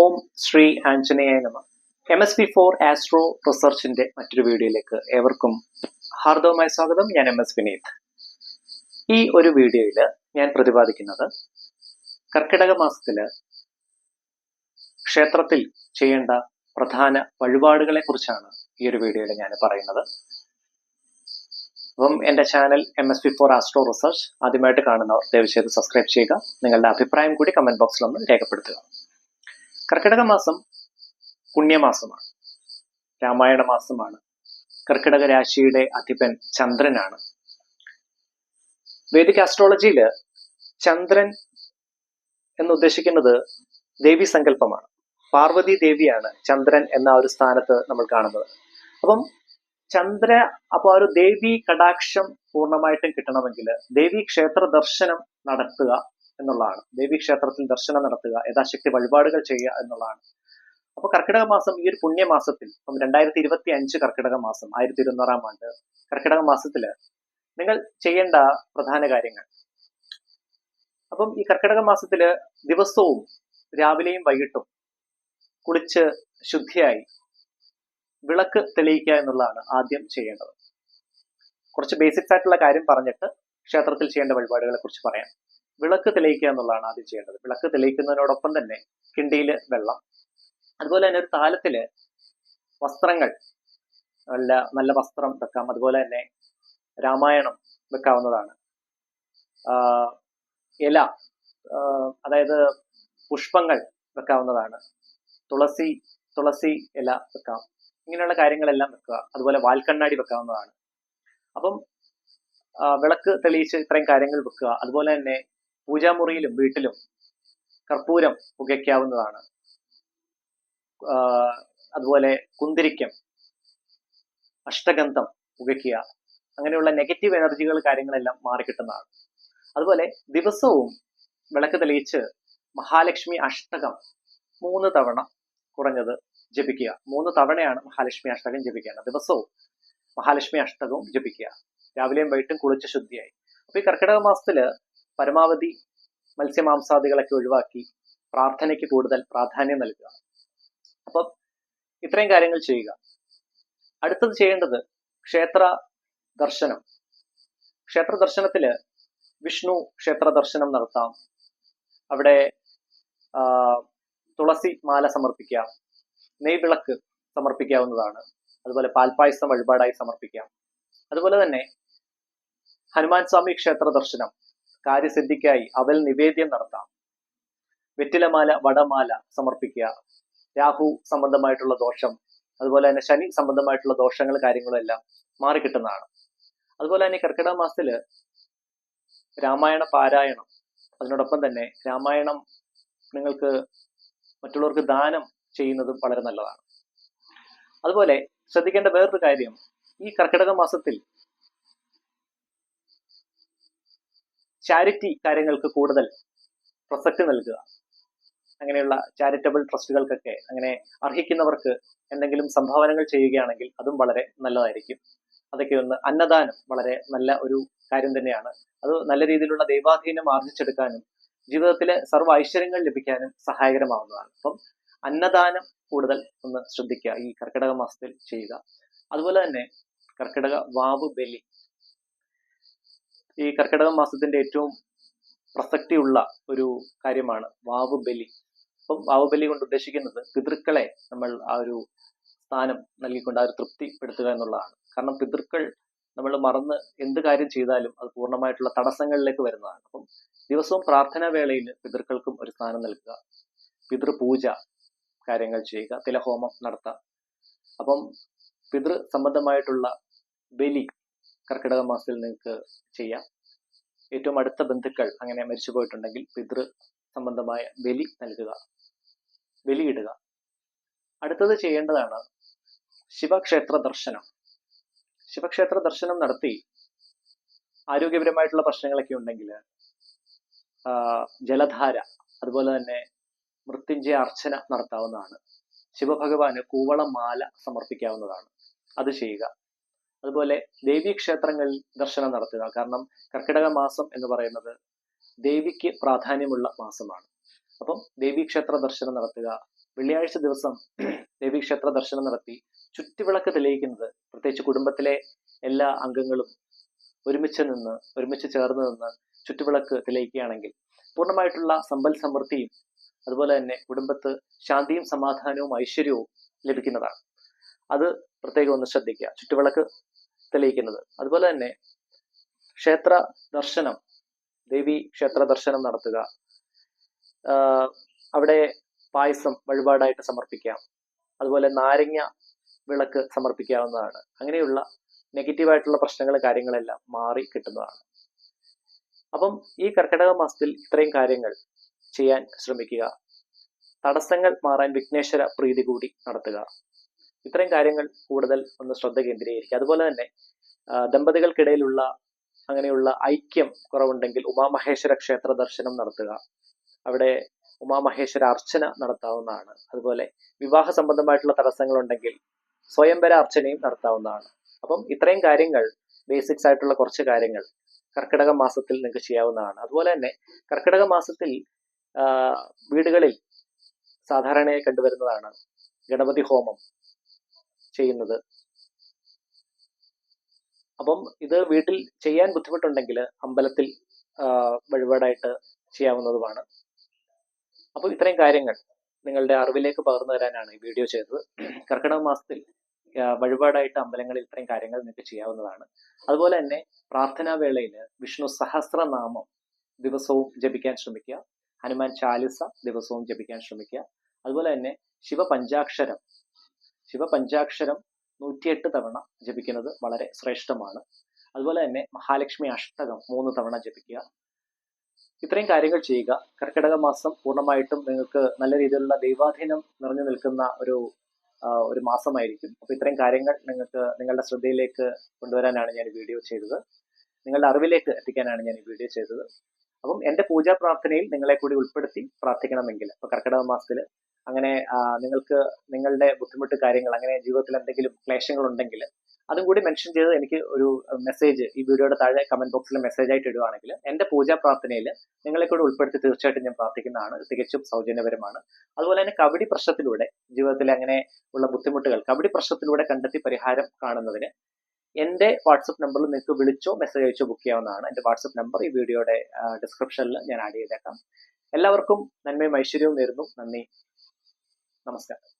ഓം ശ്രീ ആഞ്ജനേയ നമ. M S P for astro റിസർച്ചിന്റെ മറ്റൊരു വീഡിയോയിലേക്ക് ഏവർക്കും ഹാർദവമായ സ്വാഗതം. ഞാൻ എം എസ് വിനീത്. ഈ ഒരു വീഡിയോയിൽ ഞാൻ പ്രതിപാദിക്കുന്നത് കർക്കിടക മാസത്തിൽ ക്ഷേത്രത്തിൽ ചെയ്യേണ്ട പ്രധാന വഴിപാടുകളെ കുറിച്ചാണ് ഈ ഒരു വീഡിയോയിൽ ഞാൻ പറയുന്നത്. അപ്പം എന്റെ channel M S P for astro research ആദ്യമായിട്ട് കാണുന്നവർ ദയവ് ചെയ്ത് സബ്സ്ക്രൈബ് ചെയ്യുക. നിങ്ങളുടെ അഭിപ്രായം കൂടി കമന്റ് ബോക്സിൽ ഒന്ന് രേഖപ്പെടുത്തുക. കർക്കിടക മാസം പുണ്യമാസമാണ്. രാമായണ മാസമാണ് കർക്കിടക രാശിയുടെ അധിപൻ ചന്ദ്രനാണ്. വേദിക് ആസ്ട്രോളജിയിൽ ചന്ദ്രൻ എന്ന് ഉദ്ദേശിക്കുന്നത് ദേവി സങ്കല്പമാണ്. പാർവതി ദേവിയാണ് ചന്ദ്രൻ എന്ന ഒരു സ്ഥാനത്ത് നമ്മൾ കാണുന്നത്. അപ്പം ചന്ദ്ര അപ്പൊ ആ ഒരു ദേവി കടാക്ഷം പൂർണമായിട്ടും കിട്ടണമെങ്കിൽ ദേവി ക്ഷേത്ര ദർശനം നടത്തുക എന്നുള്ളതാണ്. ദേവി ക്ഷേത്രത്തിൽ ദർശനം നടത്തുക യഥാശക്തി വഴിപാടുകൾ ചെയ്യുക എന്നുള്ളതാണ്. അപ്പൊ കർക്കിടക മാസം ഈ ഒരു പുണ്യമാസത്തിൽ ഇപ്പം രണ്ടായിരത്തി ഇരുപത്തി അഞ്ച് കർക്കിടക മാസം ആയിരത്തി ഇരുന്നൂറാം ആണ്ട് കർക്കിടക മാസത്തിൽ നിങ്ങൾ ചെയ്യേണ്ട പ്രധാന കാര്യങ്ങൾ. അപ്പം ഈ കർക്കിടക മാസത്തിൽ ദിവസവും രാവിലെയും വൈകിട്ടും കുളിച്ച് ശുദ്ധിയായി വിളക്ക് തെളിയിക്കുക എന്നുള്ളതാണ് ആദ്യം ചെയ്യേണ്ടത്. കുറച്ച് ബേസിക്സ് ആയിട്ടുള്ള കാര്യം പറഞ്ഞിട്ട് ക്ഷേത്രത്തിൽ ചെയ്യേണ്ട വഴിപാടുകളെ കുറിച്ച് പറയാം. വിളക്ക് തെളിയിക്കുക എന്നുള്ളതാണ് ആദ്യം ചെയ്യേണ്ടത്. വിളക്ക് തെളിയിക്കുന്നതിനോടൊപ്പം തന്നെ കിണ്ടിയിൽ വെള്ളം. അതുപോലെ തന്നെ ഒരു താലത്തിൽ വസ്ത്രങ്ങൾ നല്ല നല്ല വസ്ത്രം വെക്കാം. അതുപോലെ തന്നെ രാമായണം വെക്കാവുന്നതാണ്. ഇല അതായത് പുഷ്പങ്ങൾ വെക്കാവുന്നതാണ്. തുളസി തുളസി ഇല വെക്കാം. ഇങ്ങനെയുള്ള കാര്യങ്ങളെല്ലാം വെക്കുക. അതുപോലെ വാൽക്കണ്ണാടി വെക്കാവുന്നതാണ്. അപ്പം വിളക്ക് തെളിയിച്ച് ഇത്രയും കാര്യങ്ങൾ വെക്കുക. അതുപോലെ തന്നെ പൂജാമുറിയിലും വീട്ടിലും കർപ്പൂരം പുകയ്ക്കാവുന്നതാണ്. അതുപോലെ കുന്തിരിക്കം അഷ്ടഗന്ധം പുകയ്ക്കുക അങ്ങനെയുള്ള നെഗറ്റീവ് എനർജികൾ കാര്യങ്ങളെല്ലാം മാറിക്കിട്ടുന്നതാണ്. അതുപോലെ ദിവസവും വിളക്ക് തെളിയിച്ച് മഹാലക്ഷ്മി അഷ്ടകം മൂന്ന് തവണ കുറഞ്ഞത് ജപിക്കുക. മൂന്ന് തവണയാണ് മഹാലക്ഷ്മി അഷ്ടകം ജപിക്കേണ്ടത്. ദിവസവും മഹാലക്ഷ്മി അഷ്ടകവും ജപിക്കുക. രാവിലെയും വൈകിട്ടും കുളിച്ച് ശുദ്ധിയായി. അപ്പൊ ഈ കർക്കിടക മാസത്തിൽ പരമാവധി മത്സ്യമാംസാദികളൊക്കെ ഒഴിവാക്കി പ്രാർത്ഥനയ്ക്ക് കൂടുതൽ പ്രാധാന്യം നൽകുക. അപ്പം ഇത്രയും കാര്യങ്ങൾ ചെയ്യുക. അടുത്തത് ചെയ്യേണ്ടത് ക്ഷേത്ര ദർശനം. ക്ഷേത്ര ദർശനത്തിൽ വിഷ്ണു ക്ഷേത്ര ദർശനം നടത്താം. അവിടെ തുളസി മാല സമർപ്പിക്കാം നെയ്വിളക്ക് സമർപ്പിക്കാവുന്നതാണ്. അതുപോലെ പാൽപ്പായസം വഴിപാടായി സമർപ്പിക്കാം. അതുപോലെ തന്നെ ഹനുമാൻ സ്വാമി ക്ഷേത്ര ദർശനം. കാര്യസിദ്ധിക്കായി അവൽ നിവേദ്യം നടത്താം. വെറ്റിലമാല വടമാല സമർപ്പിക്കുക. രാഹു സംബന്ധമായിട്ടുള്ള ദോഷം അതുപോലെ തന്നെ ശനി സംബന്ധമായിട്ടുള്ള ദോഷങ്ങൾ കാര്യങ്ങളും എല്ലാം മാറിക്കിട്ടുന്നതാണ്. അതുപോലെ തന്നെ കർക്കിടക മാസത്തിൽ രാമായണ പാരായണം അതിനോടൊപ്പം തന്നെ രാമായണം നിങ്ങൾക്ക് മറ്റുള്ളവർക്ക് ദാനം ചെയ്യുന്നത് വളരെ നല്ലതാണ്. അതുപോലെ ശ്രദ്ധിക്കേണ്ട വേറൊരു കാര്യം ഈ കർക്കിടക മാസത്തിൽ ചാരിറ്റി കാര്യങ്ങൾക്ക് കൂടുതൽ പ്രസക്തി നൽകുക. അങ്ങനെയുള്ള ചാരിറ്റബിൾ ട്രസ്റ്റുകൾക്കൊക്കെ അങ്ങനെ അർഹിക്കുന്നവർക്ക് എന്തെങ്കിലും സംഭാവനകൾ ചെയ്യുകയാണെങ്കിൽ അതും വളരെ നല്ലതായിരിക്കും. അതൊക്കെ ഒന്ന് അന്നദാനം വളരെ നല്ല ഒരു കാര്യം തന്നെയാണ്. അത് നല്ല രീതിയിലുള്ള ദൈവാധീനം ആർജിച്ചെടുക്കാനും ജീവിതത്തിലെ സർവ ഐശ്വര്യങ്ങൾ ലഭിക്കാനും സഹായകരമാവുന്നതാണ്. അപ്പം അന്നദാനം കൂടുതൽ ഒന്ന് ശ്രദ്ധിക്കുക ഈ കർക്കിടക മാസത്തിൽ ചെയ്യുക. അതുപോലെ തന്നെ കർക്കിടക വാവ് ബലി ഈ കർക്കിടക മാസത്തിന്റെ ഏറ്റവും പ്രസക്തിയുള്ള ഒരു കാര്യമാണ് വാവ് ബലി. അപ്പം വാവ് ബലി കൊണ്ട് ഉദ്ദേശിക്കുന്നത് പിതൃക്കളെ നമ്മൾ ആ ഒരു സ്ഥാനം നൽകിക്കൊണ്ട് ആ ഒരു തൃപ്തിപ്പെടുത്തുക എന്നുള്ളതാണ്. കാരണം പിതൃക്കൾ നമ്മൾ മറന്ന് എന്ത് കാര്യം ചെയ്താലും അത് പൂർണമായിട്ടുള്ള തടസ്സങ്ങളിലേക്ക് വരുന്നതാണ്. അപ്പം ദിവസവും പ്രാർത്ഥനാ വേളയിൽ പിതൃക്കൾക്കും ഒരു സ്ഥാനം നൽകുക. പിതൃപൂജ കാര്യങ്ങൾ ചെയ്യുക തിലഹോമം നടത്തുക. അപ്പം പിതൃ സംബന്ധമായിട്ടുള്ള ബലി കർക്കിടക മാസത്തിൽ നിങ്ങൾക്ക് ചെയ്യാം. ഏറ്റവും അടുത്ത ബന്ധുക്കൾ അങ്ങനെ മരിച്ചു പോയിട്ടുണ്ടെങ്കിൽ പിതൃ സംബന്ധമായ ബലി നൽകുക ബലിയിടുക. അടുത്തത് ചെയ്യേണ്ടതാണ് ശിവക്ഷേത്ര ദർശനം. ശിവക്ഷേത്ര ദർശനം നടത്തി ആരോഗ്യപരമായിട്ടുള്ള പ്രശ്നങ്ങളൊക്കെ ഉണ്ടെങ്കിൽ ജലധാര അതുപോലെ തന്നെ മൃത്യുഞ്ജയ അർച്ചന നടത്താവുന്നതാണ്. ശിവഭഗവാന് കൂവളമാല സമർപ്പിക്കാവുന്നതാണ്. അത് ചെയ്യുക. അതുപോലെ ദേവീക്ഷേത്രങ്ങളിൽ ദർശനം നടത്തുക. കാരണം കർക്കിടക മാസം എന്ന് പറയുന്നത് ദേവിക്ക് പ്രാധാന്യമുള്ള മാസമാണ്. അപ്പം ദേവീക്ഷേത്ര ദർശനം നടത്തുക വെള്ളിയാഴ്ച ദിവസം ദേവീക്ഷേത്ര ദർശനം നടത്തി ചുറ്റുവിളക്ക് തെളിയിക്കുന്നത് പ്രത്യേകിച്ച് കുടുംബത്തിലെ എല്ലാ അംഗങ്ങളും ഒരുമിച്ച് നിന്ന് ഒരുമിച്ച് ചേർന്ന് നിന്ന് ചുറ്റുവിളക്ക് തെളിയിക്കുകയാണെങ്കിൽ പൂർണമായിട്ടുള്ള സമ്പൽ സമൃദ്ധിയും അതുപോലെ തന്നെ കുടുംബത്ത് ശാന്തിയും സമാധാനവും ഐശ്വര്യവും ലഭിക്കുന്നതാണ്. അത് പ്രത്യേകം ഒന്ന് ശ്രദ്ധിക്കുക. ചുറ്റുവിളക്ക് തെളിയിക്കുന്നത്. അതുപോലെ തന്നെ ക്ഷേത്ര ദർശനം ദേവി ക്ഷേത്ര ദർശനം നടത്തുക അവിടെ പായസം വഴിപാടായിട്ട് സമർപ്പിക്കാം. അതുപോലെ നാരങ്ങ വിളക്ക് സമർപ്പിക്കാവുന്നതാണ്. അങ്ങനെയുള്ള നെഗറ്റീവായിട്ടുള്ള പ്രശ്നങ്ങൾ കാര്യങ്ങളെല്ലാം മാറി കിട്ടുന്നതാണ്. അപ്പം ഈ കർക്കിടക മാസത്തിൽ ഇത്രയും കാര്യങ്ങൾ ചെയ്യാൻ ശ്രമിക്കുക. തടസ്സങ്ങൾ മാറാൻ വിഘ്നേശ്വര പ്രീതി കൂടി നടത്തുക. ഇത്രയും കാര്യങ്ങൾ കൂടുതൽ ഒന്ന് ശ്രദ്ധ കേന്ദ്രീകരിക്കുക. അതുപോലെ തന്നെ ദമ്പതികൾക്കിടയിലുള്ള അങ്ങനെയുള്ള ഐക്യം കുറവുണ്ടെങ്കിൽ ഉമാമഹേശ്വര ക്ഷേത്ര ദർശനം നടത്തുക. അവിടെ ഉമാമഹേശ്വര അർച്ചന നടത്താവുന്നതാണ്. അതുപോലെ വിവാഹ സംബന്ധമായിട്ടുള്ള തടസ്സങ്ങൾ ഉണ്ടെങ്കിൽ സ്വയംവര അർച്ചനയും നടത്താവുന്നതാണ്. അപ്പം ഇത്രയും കാര്യങ്ങൾ ബേസിക്സ് ആയിട്ടുള്ള കുറച്ച് കാര്യങ്ങൾ കർക്കിടക മാസത്തിൽ നിങ്ങൾക്ക് ചെയ്യാവുന്നതാണ്. അതുപോലെ തന്നെ കർക്കിടക മാസത്തിൽ വീടുകളിൽ സാധാരണയായി കണ്ടുവരുന്നതാണ് ഗണപതി ഹോമം. ചെയ്യുന്നത്. അപ്പം ഇത് വീട്ടിൽ ചെയ്യാൻ ബുദ്ധിമുട്ടുണ്ടെങ്കിൽ അമ്പലത്തിൽ വഴിപാടായിട്ട് ചെയ്യാവുന്നതുമാണ്. അപ്പോൾ ഇത്രയും കാര്യങ്ങൾ നിങ്ങളുടെ അറിവിലേക്ക് പകർന്നു തരാനാണ് ഈ വീഡിയോ ചെയ്തത്. കർക്കിടക മാസത്തിൽ വഴിപാടായിട്ട് അമ്പലങ്ങളിൽ ഇത്രയും കാര്യങ്ങൾ നിങ്ങൾക്ക് ചെയ്യാവുന്നതാണ്. അതുപോലെ തന്നെ പ്രാർത്ഥനാ വേളയിൽ വിഷ്ണു സഹസ്രനാമം ദിവസവും ജപിക്കാൻ ശ്രമിക്കുക. ഹനുമാൻ ചാലിസ ദിവസവും ജപിക്കാൻ ശ്രമിക്കുക. അതുപോലെ തന്നെ ശിവപഞ്ചാക്ഷരം ശിവപഞ്ചാക്ഷരം നൂറ്റിയെട്ട് തവണ ജപിക്കുന്നത് വളരെ ശ്രേഷ്ഠമാണ്. അതുപോലെ തന്നെ മഹാലക്ഷ്മി അഷ്ടകം മൂന്ന് തവണ ജപിക്കുക. ഇത്രയും കാര്യങ്ങൾ ചെയ്യുക. കർക്കിടക മാസം പൂർണമായിട്ടും നിങ്ങൾക്ക് നല്ല രീതിയിലുള്ള ദൈവാധീനം നിറഞ്ഞു നിൽക്കുന്ന ഒരു ഒരു മാസമായിരിക്കും. അപ്പൊ ഇത്രയും കാര്യങ്ങൾ നിങ്ങൾക്ക് നിങ്ങളുടെ ശ്രദ്ധയിലേക്ക് കൊണ്ടുവരാനാണ് ഞാൻ വീഡിയോ ചെയ്തത്. നിങ്ങളുടെ അറിവിലേക്ക് എത്തിക്കാനാണ് ഞാൻ ഈ വീഡിയോ ചെയ്തത്. അപ്പം എന്റെ പൂജാ പ്രാർത്ഥനയിൽ നിങ്ങളെ കൂടി ഉൾപ്പെടുത്തി പ്രാർത്ഥിക്കണമെങ്കിൽ അപ്പോൾ കർക്കിടക മാസത്തിൽ അങ്ങനെ നിങ്ങൾക്ക് നിങ്ങളുടെ ബുദ്ധിമുട്ട് കാര്യങ്ങൾ അങ്ങനെ ജീവിതത്തിൽ എന്തെങ്കിലും ക്ലേശങ്ങൾ ഉണ്ടെങ്കിൽ അതും കൂടി മെൻഷൻ ചെയ്ത് എനിക്ക് ഒരു മെസ്സേജ് ഈ വീഡിയോയുടെ താഴെ കമന്റ് ബോക്സിൽ മെസ്സേജ് ആയിട്ട് ഇടുവാണെങ്കിൽ എന്റെ പൂജാ പ്രാർത്ഥനയിൽ നിങ്ങളെ കൂടെ ഉൾപ്പെടുത്തി തീർച്ചയായിട്ടും ഞാൻ പ്രാർത്ഥിക്കുന്നതാണ്. തികച്ചും സൗജന്യപരമാണ്. അതുപോലെ തന്നെ കബഡി പ്രശ്നത്തിലൂടെ ജീവിതത്തിൽ അങ്ങനെ ഉള്ള ബുദ്ധിമുട്ടുകൾ കബഡി പ്രശ്നത്തിലൂടെ കണ്ടെത്തി പരിഹാരം കാണുന്നതിന് എന്റെ വാട്സപ്പ് നമ്പറിൽ നിങ്ങൾക്ക് വിളിച്ചോ മെസ്സേജ് അയച്ചോ ബുക്ക് ചെയ്യാവുന്നതാണ്. എന്റെ വാട്സപ്പ് നമ്പർ ഈ വീഡിയോയുടെ ഡിസ്ക്രിപ്ഷനിൽ ഞാൻ ആഡ് ചെയ്തേക്കാം. എല്ലാവർക്കും നന്മയും ഐശ്വര്യവും നേരുന്നു. നന്ദി. నమస్కారం